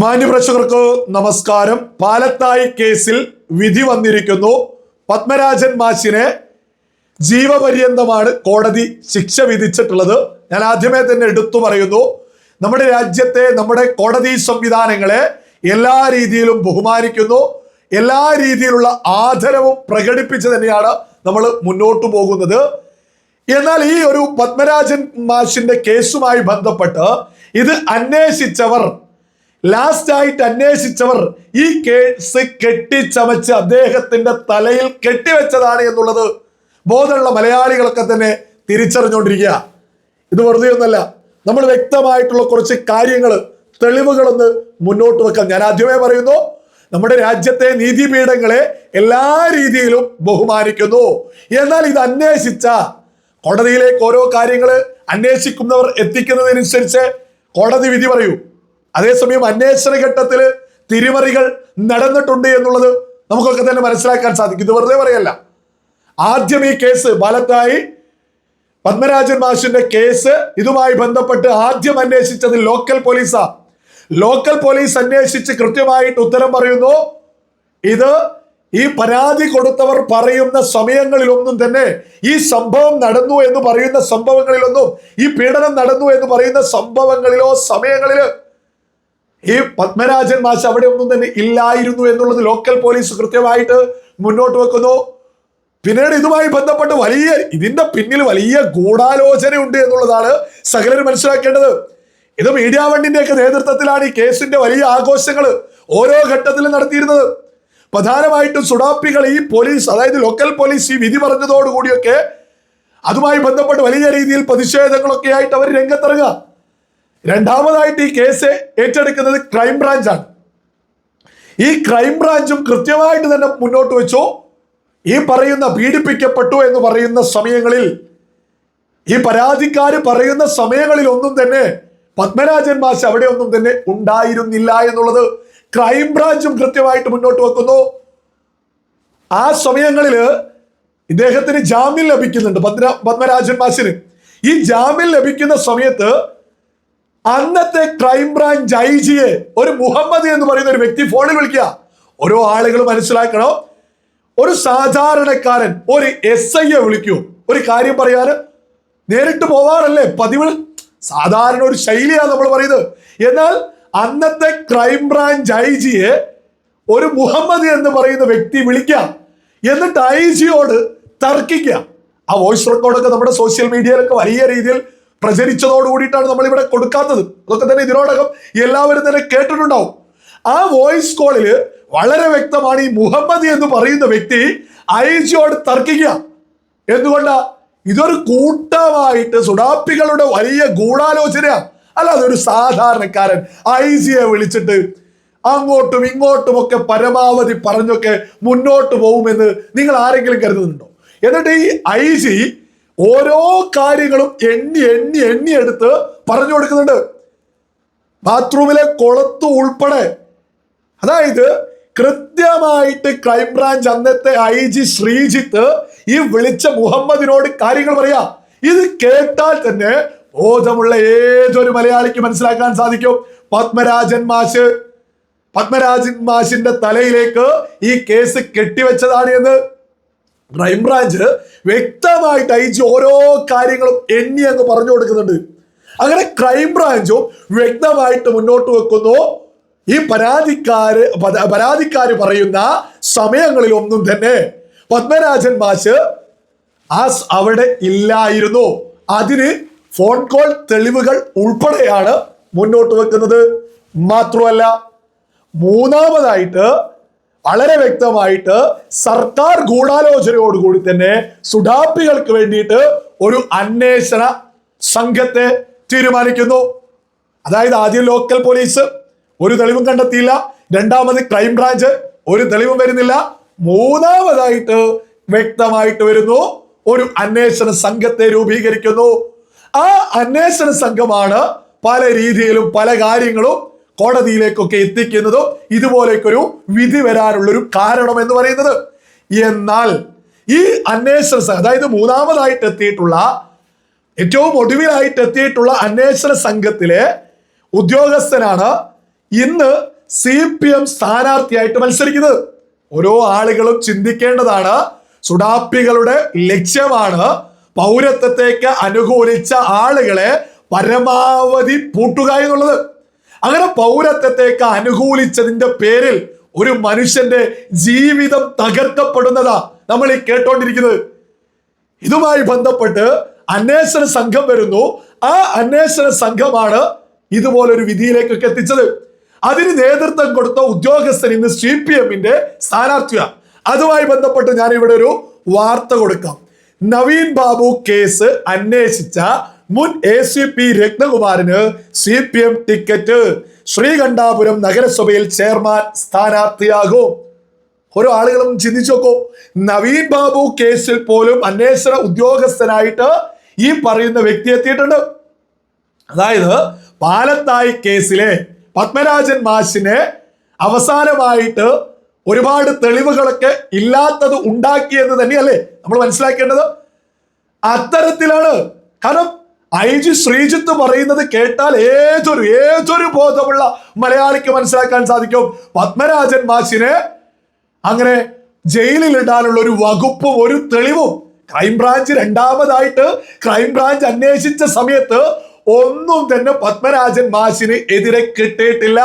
മാന്യപ്രേക്ഷകർക്ക് നമസ്കാരം. പാലത്തായി കേസിൽ വിധി വന്നിരിക്കുന്നു. പത്മരാജൻ മാഷിനെ ജീവപര്യന്തമാണ് കോടതി ശിക്ഷ വിധിച്ചിട്ടുള്ളത്. ഞാൻ ആദ്യമേ തന്നെ എടുത്തു പറയുന്നു. നമ്മുടെ രാജ്യത്തെ നമ്മുടെ കോടതി സംവിധാനങ്ങളെ എല്ലാ രീതിയിലും ബഹുമാനിക്കുന്നു. എല്ലാ രീതിയിലുള്ള ആദരവും പ്രകടിപ്പിച്ച് തന്നെയാണ് നമ്മൾ മുന്നോട്ട് പോകുന്നത്. എന്നാൽ ഈ ഒരു പത്മരാജൻ മാഷിന്റെ കേസുമായി ബന്ധപ്പെട്ട് ഇത് അന്വേഷിച്ചവർ ലാസ്റ്റ് ആയിട്ട് അന്വേഷിച്ചവർ ഈ കേസ് കെട്ടിച്ചമച്ച് അദ്ദേഹത്തിന്റെ തലയിൽ കെട്ടിവെച്ചതാണ് എന്നുള്ളത് ബോധമുള്ള മലയാളികളൊക്കെ തന്നെ തിരിച്ചറിഞ്ഞുകൊണ്ടിരിക്കുക ഇത് വെറുതെ ഒന്നല്ല. നമ്മൾ വ്യക്തമായിട്ടുള്ള കുറച്ച് കാര്യങ്ങൾ തെളിവുകളൊന്ന് മുന്നോട്ട് വെക്കാം. ഞാൻ ആദ്യമേ പറയുന്നു നമ്മുടെ രാജ്യത്തെ നീതിപീഠങ്ങളെ എല്ലാ രീതിയിലും ബഹുമാനിക്കുന്നു. എന്നാൽ ഇത് അന്വേഷിച്ച കോടതിയിലേക്ക് ഓരോ കാര്യങ്ങൾ അന്വേഷിക്കുന്നവർ എത്തിക്കുന്നതിനനുസരിച്ച് കോടതി വിധി പറയൂ. അതേസമയം അന്വേഷണ ഘട്ടത്തിൽ തിരിമറികൾ നടന്നിട്ടുണ്ട് എന്നുള്ളത് നമുക്കൊക്കെ തന്നെ മനസ്സിലാക്കാൻ സാധിക്കും. ഇത് വെറുതെ പറയല്ല. ആദ്യം ഈ കേസ് ബാലത്തായി പത്മരാജൻ മാഷിന്റെ കേസ് ഇതുമായി ബന്ധപ്പെട്ട് ആദ്യം അന്വേഷിച്ചത് ലോക്കൽ പോലീസാ. ലോക്കൽ പോലീസ് അന്വേഷിച്ച് കൃത്യമായിട്ട് ഉത്തരം പറയുന്നു ഇത് ഈ പരാതി കൊടുത്തവർ പറയുന്ന സമയങ്ങളിലൊന്നും തന്നെ ഈ സംഭവം നടന്നു എന്ന് പറയുന്ന സംഭവങ്ങളിലൊന്നും ഈ പീഡനം നടന്നു എന്ന് പറയുന്ന സംഭവങ്ങളിലോ സമയങ്ങളിലോ ഈ പത്മരാജൻ മാഷ് അവിടെ ഒന്നും തന്നെ ഇല്ലായിരുന്നു എന്നുള്ളത് ലോക്കൽ പോലീസ് കൃത്യമായിട്ട് മുന്നോട്ട് വെക്കുന്നു. പിന്നീട് ഇതുമായി ബന്ധപ്പെട്ട് വലിയ ഇതിന്റെ പിന്നിൽ വലിയ ഗൂഢാലോചന ഉണ്ട് എന്നുള്ളതാണ് സകലരും മനസ്സിലാക്കേണ്ടത്. ഇത് മീഡിയ വണ്ടിന്റെയൊക്കെ നേതൃത്വത്തിലാണ് ഈ കേസിന്റെ വലിയ ആഘോഷങ്ങൾ ഓരോ ഘട്ടത്തിലും നടത്തിയിരുന്നത്. പ്രധാനമായിട്ടും സുഡാപ്പികൾ ഈ പോലീസ് അതായത് ലോക്കൽ പോലീസ് ഈ വിധി പറഞ്ഞതോടുകൂടിയൊക്കെ അതുമായി ബന്ധപ്പെട്ട് വലിയ രീതിയിൽ പ്രതിഷേധങ്ങളൊക്കെ ആയിട്ട് അവർ രംഗത്തിറങ്ങുക. രണ്ടാമതായിട്ട് ഈ കേസ് ഏറ്റെടുക്കുന്നത് ക്രൈംബ്രാഞ്ചാണ് ഈ ക്രൈംബ്രാഞ്ചും കൃത്യമായിട്ട് തന്നെ മുന്നോട്ട് വെച്ചു. ഈ പറയുന്ന പീഡിപ്പിക്കപ്പെട്ടു എന്ന് പറയുന്ന സമയങ്ങളിൽ ഈ പരാതിക്കാർ പറയുന്ന സമയങ്ങളിൽ ഒന്നും തന്നെ പത്മരാജൻ മാഷ് അവിടെ ഒന്നും തന്നെ ഉണ്ടായിരുന്നില്ല എന്നുള്ളത് ക്രൈംബ്രാഞ്ചും കൃത്യമായിട്ട് മുന്നോട്ട് വെക്കുന്നു. ആ സമയങ്ങളിൽ ഇദ്ദേഹത്തിന് ജാമ്യം ലഭിക്കുന്നുണ്ട് പത്മ പത്മരാജൻ മാഷിന്. ഈ ജാമ്യം ലഭിക്കുന്ന സമയത്ത് അന്നത്തെ ക്രൈംബ്രാഞ്ച് ഐ ജിയെ ഒരു മുഹമ്മദ് എന്ന് പറയുന്ന ഒരു വ്യക്തി ഫോണിൽ വിളിക്കുക. ഓരോ ആളുകൾ മനസ്സിലാക്കണം. ഒരു സാധാരണക്കാരൻ ഒരു എസ് ഐയെ വിളിക്കൂ. ഒരു കാര്യം പറയാൻ നേരിട്ട് പോവാറല്ലേ? പതിവ്. സാധാരണ ഒരു ശൈലിയാണ് നമ്മൾ പറയുന്നത്. എന്നാൽ അന്നത്തെ ക്രൈംബ്രാഞ്ച് ഐ ജിയെ ഒരു മുഹമ്മദ് എന്ന് പറയുന്ന വ്യക്തി വിളിക്കാം എന്നിട്ട് ഐ ജിയോട് തർക്കിക്കുക. ആ വോയിസ് റെക്കോർഡൊക്കെ നമ്മുടെ സോഷ്യൽ മീഡിയയിലൊക്കെ വലിയ രീതിയിൽ പ്രചരിച്ചതോട് കൂടിയിട്ടാണ് നമ്മൾ ഇവിടെ കൊടുക്കാത്തത്. അതൊക്കെ തന്നെ ഇതിനോടകം എല്ലാവരും തന്നെ കേട്ടിട്ടുണ്ടാവും. ആ വോയിസ് കോളിൽ വളരെ വ്യക്തമാണ് ഈ മുഹമ്മദ് എന്ന് പറയുന്ന വ്യക്തി ഐ ജിയോട് തർക്കിക്കുക. എന്തുകൊണ്ടാ? ഇതൊരു കൂട്ടമായിട്ട് സുഡാപ്പികളുടെ വലിയ ഗൂഢാലോചനയാണ്. അല്ലാതെ ഒരു സാധാരണക്കാരൻ ഐ വിളിച്ചിട്ട് അങ്ങോട്ടും ഇങ്ങോട്ടും ഒക്കെ പരമാവധി പറഞ്ഞൊക്കെ മുന്നോട്ട് പോകുമെന്ന് നിങ്ങൾ ആരെങ്കിലും കരുതുന്നുണ്ടോ? എന്നിട്ട് ഈ ഐ ജി ഓരോ കാര്യങ്ങളും എണ്ണി എണ്ണി എണ്ണി എടുത്ത് പറഞ്ഞു കൊടുക്കുന്നുണ്ട്. ബാത്റൂമിലെ കൊളത്ത് ഉൾപ്പെടെ. അതായത് കൃത്യമായിട്ട് ക്രൈംബ്രാഞ്ച് അന്നത്തെ ഐ ജി ശ്രീജിത്ത് ഈ വിളിച്ച മുഹമ്മദിനോട് കാര്യങ്ങൾ പറയാ. ഇത് കേട്ടാൽ തന്നെ ബോധമുള്ള ഏതൊരു മലയാളിക്ക് മനസ്സിലാക്കാൻ സാധിക്കും. പത്മരാജൻ മാഷ് പത്മരാജൻ മാഷിന്റെ തലയിലേക്ക് ഈ കേസ് കെട്ടിവെച്ചതാണ് എന്ന്. ക്രൈംബ്രാഞ്ച് വ്യക്തമായിട്ട് ഐ ജി ഓരോ കാര്യങ്ങളും എണ്ണി അങ്ങ് പറഞ്ഞു കൊടുക്കുന്നുണ്ട്. അങ്ങനെ ക്രൈംബ്രാഞ്ചും വ്യക്തമായിട്ട് മുന്നോട്ട് വെക്കുന്നു. ഈ പരാതിക്കാര് പരാതിക്കാര് പറയുന്ന സമയങ്ങളിൽ ഒന്നും തന്നെ പത്മരാജൻ മാഷ് ആ അവിടെ ഇല്ലായിരുന്നു. അതിന് ഫോൺ കോൾ തെളിവുകൾ ഉൾപ്പെടെയാണ് മുന്നോട്ട് വെക്കുന്നത്. മാത്രമല്ല മൂന്നാമതായിട്ട് വളരെ വ്യക്തമായിട്ട് സർക്കാർ ഗൂഢാലോചനയോടുകൂടി തന്നെ സുഡാപ്പികൾക്ക് വേണ്ടിയിട്ട് ഒരു അന്വേഷണ സംഘത്തെ തീരുമാനിക്കുന്നു. അതായത് ആദ്യം ലോക്കൽ പോലീസ് ഒരു തെളിവും കണ്ടെത്തിയില്ല രണ്ടാമത് ക്രൈംബ്രാഞ്ച് ഒരു തെളിവും വരുന്നില്ല. മൂന്നാമതായിട്ട് വ്യക്തമായിട്ട് വരുന്നു ഒരു അന്വേഷണ സംഘത്തെ രൂപീകരിക്കുന്നു. ആ അന്വേഷണ സംഘമാണ് പല രീതിയിലും പല കാര്യങ്ങളും കോടതിയിലേക്കൊക്കെ എത്തിക്കുന്നതും ഇതുപോലേക്കൊരു വിധി വരാനുള്ള ഒരു കാരണം എന്ന് പറയുന്നത്. എന്നാൽ ഈ അന്വേഷണ അതായത് മൂന്നാമതായിട്ട് എത്തിയിട്ടുള്ള ഏറ്റവും ഒടുവിലായിട്ട് എത്തിയിട്ടുള്ള അന്വേഷണ സംഘത്തിലെ ഉദ്യോഗസ്ഥനാണ് ഇന്ന് സി പി എം സ്ഥാനാർത്ഥിയായിട്ട് മത്സരിക്കുന്നത്. ഓരോ ആളുകളും ചിന്തിക്കേണ്ടതാണ് സുഡാപ്പികളുടെ ലക്ഷ്യമാണ് പൗരത്വത്തേക്ക് അനുകൂലിച്ച ആളുകളെ പരമാവധി പൂട്ടുക എന്നുള്ളത്. അങ്ങനെ പൗരത്വത്തേക്ക് അനുകൂലിച്ചതിന്റെ പേരിൽ ഒരു മനുഷ്യന്റെ ജീവിതം തകർക്കപ്പെടുന്നതാ നമ്മൾ ഈ കേട്ടോണ്ടിരിക്കുന്നത്. ഇതുമായി ബന്ധപ്പെട്ട് അന്വേഷണ സംഘം വരുന്നു. ആ അന്വേഷണ സംഘമാണ് ഇതുപോലൊരു വിധിയിലേക്കൊക്കെ എത്തിച്ചത്. അതിന് നേതൃത്വം കൊടുത്ത ഉദ്യോഗസ്ഥൻ ഇന്ന് സി പി എമ്മിന്റെ സ്ഥാനാർത്ഥിയാണ് അതുമായി ബന്ധപ്പെട്ട് ഞാൻ ഇവിടെ ഒരു വാർത്ത കൊടുക്കാം. നവീൻ ബാബു കേസ് അന്വേഷിച്ച മുൻ A C P രത്നകുമാറിന് C P M ticket Sreekandapuram നഗരസഭയിൽ ചെയർമാൻ സ്ഥാനാർത്ഥിയാകും. ഓരോ ആളുകളും ചിന്തിച്ചു നോക്കൂ. നവീൻ ബാബു കേസിൽ പോലും അന്വേഷണ ഉദ്യോഗസ്ഥനായിട്ട് ഈ പറയുന്ന വ്യക്തി എത്തിയിട്ടുണ്ട്. അതായത് പാലത്തായി കേസിലെ പത്മരാജൻ മാഷിനെ അവസാനമായിട്ട് ഒരുപാട് തെളിവുകളൊക്കെ ഇല്ലാത്തത് ഉണ്ടാക്കിയെന്ന് തന്നെയല്ലേ നമ്മൾ മനസ്സിലാക്കേണ്ടത്? അത്തരത്തിലാണ്. കാരണം ഐ ജി ശ്രീജിത്ത് പറയുന്നത് കേട്ടാൽ ഏതൊരു ഏതൊരു ബോധമുള്ള മലയാളിക്ക് മനസ്സിലാക്കാൻ സാധിക്കും. പത്മരാജൻ മാഷിനെ അങ്ങനെ ജയിലിൽ ഇടാനുള്ള ഒരു വകുപ്പും ഒരു തെളിവും ക്രൈംബ്രാഞ്ച് രണ്ടാമതായിട്ട് ക്രൈംബ്രാഞ്ച് അന്വേഷിച്ച സമയത്ത് ഒന്നും തന്നെ പത്മരാജൻ മാഷിന് എതിരെ കിട്ടിയിട്ടില്ല.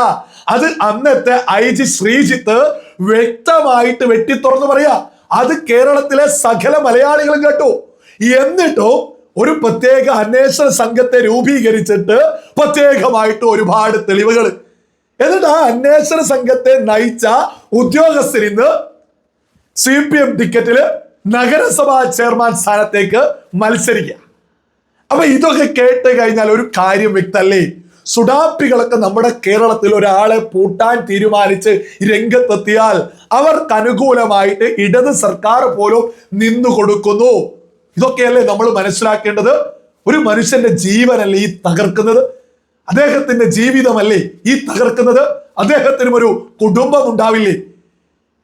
അത് അന്നത്തെ ഐ ജി ശ്രീജിത്ത് വ്യക്തമായിട്ട് വെട്ടിത്തുറന്ന് പറയാ. അത് കേരളത്തിലെ സകല മലയാളികളും കേട്ടു. എന്നിട്ടും ഒരു പ്രത്യേക അന്വേഷണ സംഘത്തെ രൂപീകരിച്ചിട്ട് പ്രത്യേകമായിട്ട് ഒരുപാട് തെളിവുകൾ എന്നിട്ട് ആ അന്വേഷണ സംഘത്തെ നയിച്ച ഉദ്യോഗസ്ഥർ ഇന്ന് സി പി എം ടിക്കറ്റിൽ നഗരസഭാ ചെയർമാൻ സ്ഥാനത്തേക്ക് മത്സരിക്കുക. അപ്പൊ ഇതൊക്കെ കേട്ട് കഴിഞ്ഞാൽ ഒരു കാര്യം വ്യക്തല്ലേ? സുഡാപ്പികളൊക്കെ നമ്മുടെ കേരളത്തിൽ ഒരാളെ പൂട്ടാൻ തീരുമാനിച്ച് രംഗത്തെത്തിയാൽ അവർക്ക് അനുകൂലമായിട്ട് ഇടത് സർക്കാർ പോലും നിന്നു കൊടുക്കുന്നു ഇതൊക്കെയല്ലേ നമ്മൾ മനസ്സിലാക്കേണ്ടത്? ഒരു മനുഷ്യന്റെ ജീവനല്ലേ ഈ തകർക്കുന്നത്? അദ്ദേഹത്തിന്റെ ജീവിതമല്ലേ ഈ തകർക്കുന്നത്? അദ്ദേഹത്തിനും ഒരു കുടുംബം ഉണ്ടാവില്ലേ?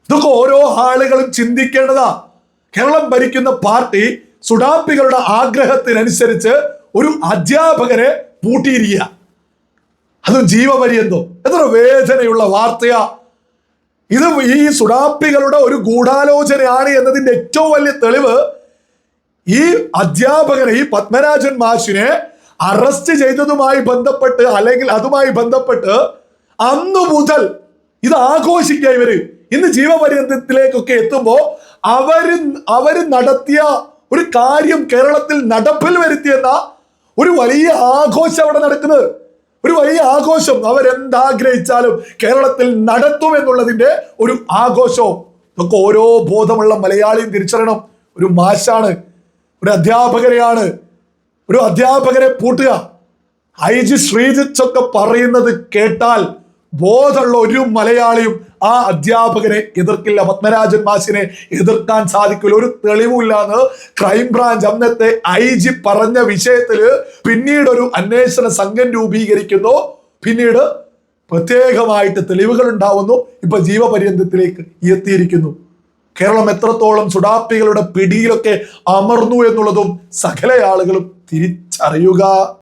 ഇതൊക്കെ ഓരോ ആളുകളും ചിന്തിക്കേണ്ടതാ. കേരളം ഭരിക്കുന്ന പാർട്ടി സുഡാപ്പികളുടെ ആഗ്രഹത്തിനനുസരിച്ച് ഒരു അധ്യാപകരെ പൂട്ടിയിരിക്കുക. അതും ജീവപര്യന്തോ. എത്ര വേദനയുള്ള വാർത്തയാ. ഇത് ഈ സുഡാപ്പികളുടെ ഒരു ഗൂഢാലോചനയാണ് എന്നതിന്റെ ഏറ്റവും വലിയ തെളിവ് ഈ അധ്യാപകനെ ഈ പത്മരാജൻ മാഷിനെ അറസ്റ്റ് ചെയ്തതുമായി ബന്ധപ്പെട്ട് അല്ലെങ്കിൽ അതുമായി ബന്ധപ്പെട്ട് അന്നു മുതൽ ഇത് ആഘോഷിക്കുക ഇവർ. ഇന്ന് ജീവപര്യന്തത്തിലേക്കൊക്കെ എത്തുമ്പോ അവർ അവർ നടത്തിയ ഒരു കാര്യം കേരളത്തിൽ നടപ്പിൽ വരുത്തിയെന്ന ഒരു വലിയ ആഘോഷം അവിടെ നടക്കുന്നത്. ഒരു വലിയ ആഘോഷം. അവരെന്താഗ്രഹിച്ചാലും കേരളത്തിൽ നടത്തും എന്നുള്ളതിന്റെ ഒരു ആഘോഷവും. ഇതൊക്കെ ഓരോ ബോധമുള്ള മലയാളിയും തിരിച്ചറിയണം. ഒരു മാഷാണ്. ഒരു അധ്യാപകരെയാണ്. ഒരു അധ്യാപകരെ പൂട്ടുക. ഐ ജി ശ്രീജിത്ത് ഒക്കെ പറയുന്നത് കേട്ടാൽ ബോധമുള്ള ഒരു മലയാളിയും ആ അധ്യാപകനെ എതിർക്കില്ല. പത്മരാജൻ മാഷിനെ എതിർക്കാൻ സാധിക്കില്ല. ഒരു തെളിവില്ലാന്ന് ക്രൈംബ്രാഞ്ച് അന്നത്തെ ഐ ജി പറഞ്ഞ വിഷയത്തിൽ പിന്നീട് ഒരു അന്വേഷണ സംഘം രൂപീകരിക്കുന്നു. പിന്നീട് പ്രത്യേകമായിട്ട് തെളിവുകൾ ഉണ്ടാവുന്നു. ഇപ്പൊ ജീവപര്യന്തത്തിലേക്ക് എത്തിയിരിക്കുന്നു. കേരളം എത്രത്തോളം സുഡാപ്പികളുടെ പിടിയിലൊക്കെ അമർന്നു എന്നുള്ളതും സകല ആളുകളും തിരിച്ചറിയുക.